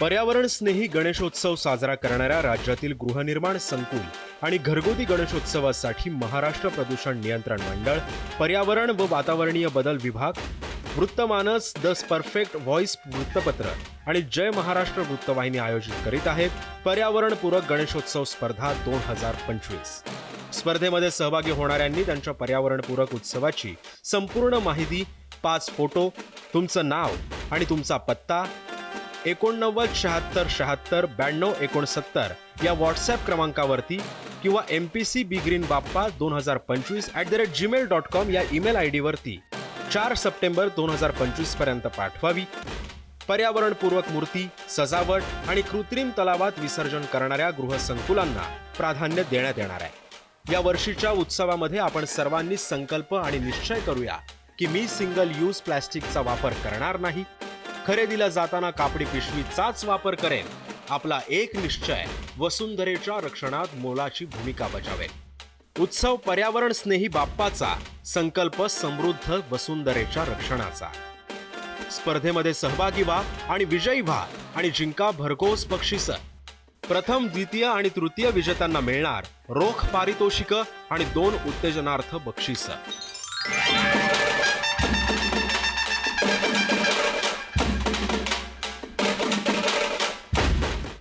पर्यावरण स्नेही गणेशोत्सव साजरा करणाऱ्या राज्यातील गृहनिर्माण संकुल आणि घरगुती गणेशोत्सवासाठी महाराष्ट्र प्रदूषण नियंत्रण मंडळ पर्यावरण व वातावरणीय बदल विभाग वृत्तमानस द परफेक्ट व्हॉइस वृत्तपत्र आणि जय महाराष्ट्र वृत्तवाहिनी आयोजित करीत आहेत पर्यावरणपूरक गणेशोत्सव स्पर्धा दोन हजार पंचवीस. स्पर्धेमध्ये सहभागी होणाऱ्यांनी त्यांच्या पर्यावरणपूरक उत्सवाची संपूर्ण माहिती पाच फोटो तुमचं नाव आणि तुमचा पत्ता एकोणनव्वद शहात्तर शहात्तर ब्याण्णव एकोणसत्तर या व्हॉट्सॲप क्रमांकावरती किंवा M P C B green Bappa दोन हजार पंचवीस at the rate Gmail dot com या ईमेल आय डीवरती चार सप्टेंबर दोन हजार पंचवीसपर्यंत पाठवावी. पर्यावरणपूर्वक मूर्ती सजावट आणि कृत्रिम तलावात विसर्जन करणाऱ्या गृहसंकुलांना प्राधान्य देण्यात येणार आहे. या वर्षीच्या उत्सवामध्ये आपण सर्वांनी संकल्प आणि निश्चय करूया की मी सिंगल यूज प्लॅस्टिकचा वापर करणार नाही. खरेदीला जाताना कापडी पिशवीचाच वापर करेन. आपला एक निश्चय वसुंधरेच्या रक्षणात मोलाची भूमिका बजावेल उत्सव पर्यावरण स्नेही बाप्पाचा संकल्प समृद्ध वसुंधरेच्या रक्षणाचा. स्पर्धेमध्ये सहभागी व्हा आणि विजयी व्हा आणि जिंका भरघोस बक्षिस. प्रथम द्वितीय आणि तृतीय विजेत्यांना मिळणार रोख पारितोषिक आणि दोन उत्तेजनार्थ बक्षिस.